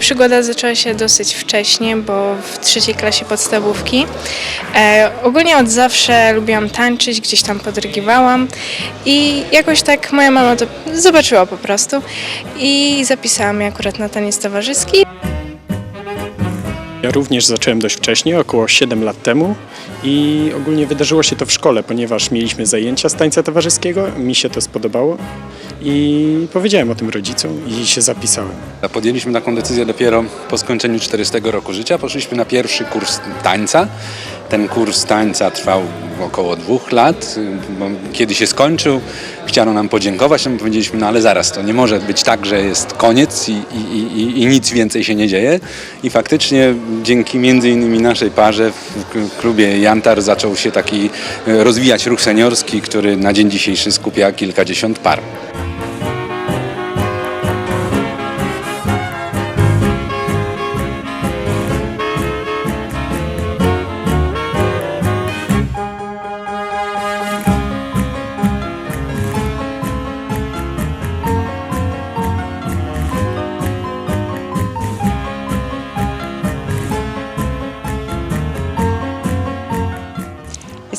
Przygoda zaczęła się dosyć wcześnie, bo w trzeciej klasie podstawówki. E, ogólnie od zawsze lubiłam tańczyć, gdzieś tam podrygiwałam i jakoś tak moja mama to zobaczyła po prostu i zapisała mnie akurat na taniec towarzyski. Ja również zacząłem dość wcześnie, około 7 lat temu i ogólnie wydarzyło się to w szkole, ponieważ mieliśmy zajęcia z tańca towarzyskiego, mi się to spodobało i powiedziałem o tym rodzicom i się zapisałem. Podjęliśmy taką decyzję dopiero po skończeniu 40 roku życia. Poszliśmy na pierwszy kurs tańca. Ten kurs tańca trwał około dwóch lat. Kiedy się skończył, chciano nam podziękować, no my powiedzieliśmy, no ale zaraz, to nie może być tak, że jest koniec i, i, i, i nic więcej się nie dzieje. I faktycznie dzięki między innymi naszej parze w klubie Jantar zaczął się taki e, rozwijać ruch seniorski, który na dzień dzisiejszy skupia kilkadziesiąt par.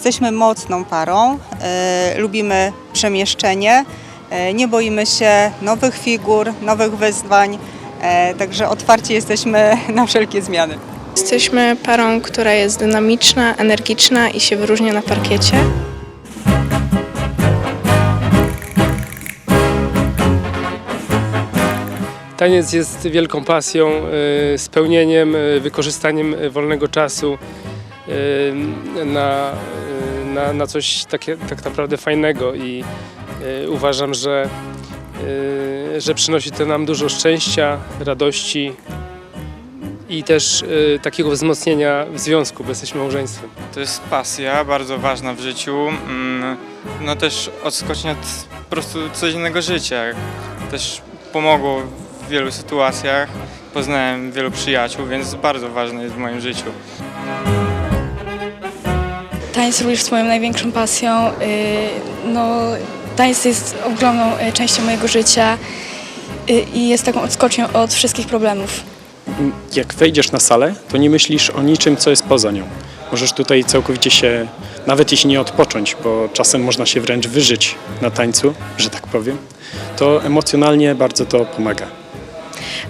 Jesteśmy mocną parą, e, lubimy przemieszczenie, e, nie boimy się nowych figur, nowych wyzwań, e, także otwarci jesteśmy na wszelkie zmiany. Jesteśmy parą, która jest dynamiczna, energiczna i się wyróżnia na parkiecie. Taniec jest wielką pasją, spełnieniem, wykorzystaniem wolnego czasu na, na, na coś takie, tak naprawdę fajnego i y, uważam, że, y, że przynosi to nam dużo szczęścia, radości i też y, takiego wzmocnienia w związku, bo jesteśmy małżeństwem. To jest pasja bardzo ważna w życiu. mm, No też odskocznia od po prostu codziennego życia. Też pomogło w wielu sytuacjach. Poznałem wielu przyjaciół, więc bardzo ważne jest w moim życiu. Tańc również jest moją największą pasją. Y, No, tańc jest ogromną y, częścią mojego życia y, i jest taką odskocznią od wszystkich problemów. Jak wejdziesz na salę, to nie myślisz o niczym, co jest poza nią. Możesz tutaj całkowicie się, nawet jeśli nie odpocząć, bo czasem można się wręcz wyżyć na tańcu, że tak powiem, to emocjonalnie bardzo to pomaga.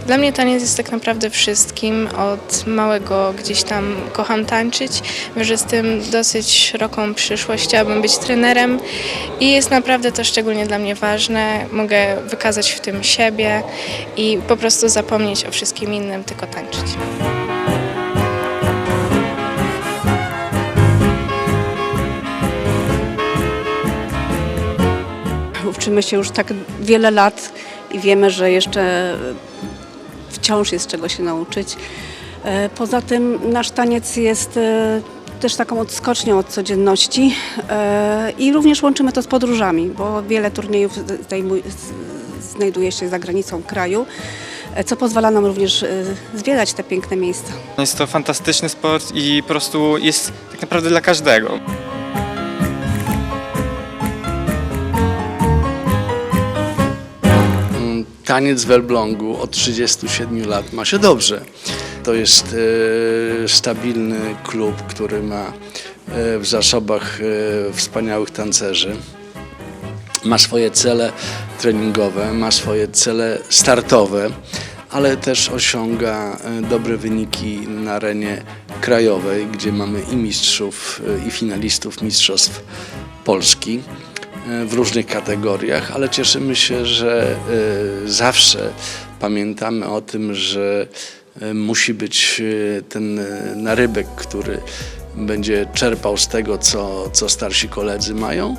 Dla mnie taniec jest tak naprawdę wszystkim. Od małego gdzieś tam kocham tańczyć. Wierzę z tym dosyć szeroką przyszłość. Chciałabym być trenerem i jest naprawdę to szczególnie dla mnie ważne. Mogę wykazać w tym siebie i po prostu zapomnieć o wszystkim innym, tylko tańczyć. Uczymy się już tak wiele lat i wiemy, że jeszcze wciąż jest czego się nauczyć. E, Poza tym nasz taniec jest e, też taką odskocznią od codzienności e, i również łączymy to z podróżami, bo wiele turniejów znajduje się za granicą kraju, co pozwala nam również zwiedzać te piękne miejsca. Jest to fantastyczny sport i po prostu jest tak naprawdę dla każdego. Taniec w Elblągu od 37 lat ma się dobrze. To jest e, stabilny klub, który ma e, w zasobach e, wspaniałych tancerzy. Ma swoje cele treningowe, ma swoje cele startowe, ale też osiąga dobre wyniki na arenie krajowej, gdzie mamy i mistrzów, i finalistów Mistrzostw Polski w różnych kategoriach, ale cieszymy się, że e, zawsze pamiętamy o tym, że e, musi być e, ten e, narybek, który będzie czerpał z tego, co, co starsi koledzy mają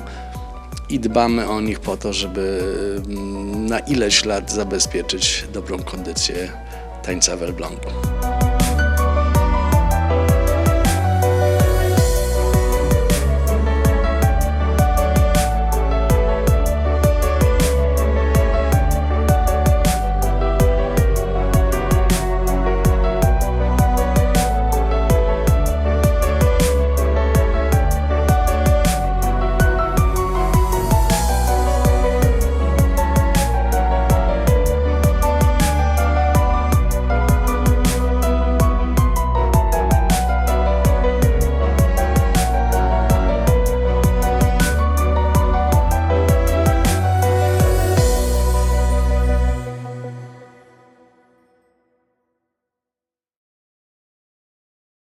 i dbamy o nich po to, żeby mm, na ileś lat zabezpieczyć dobrą kondycję tańca w Elblągu.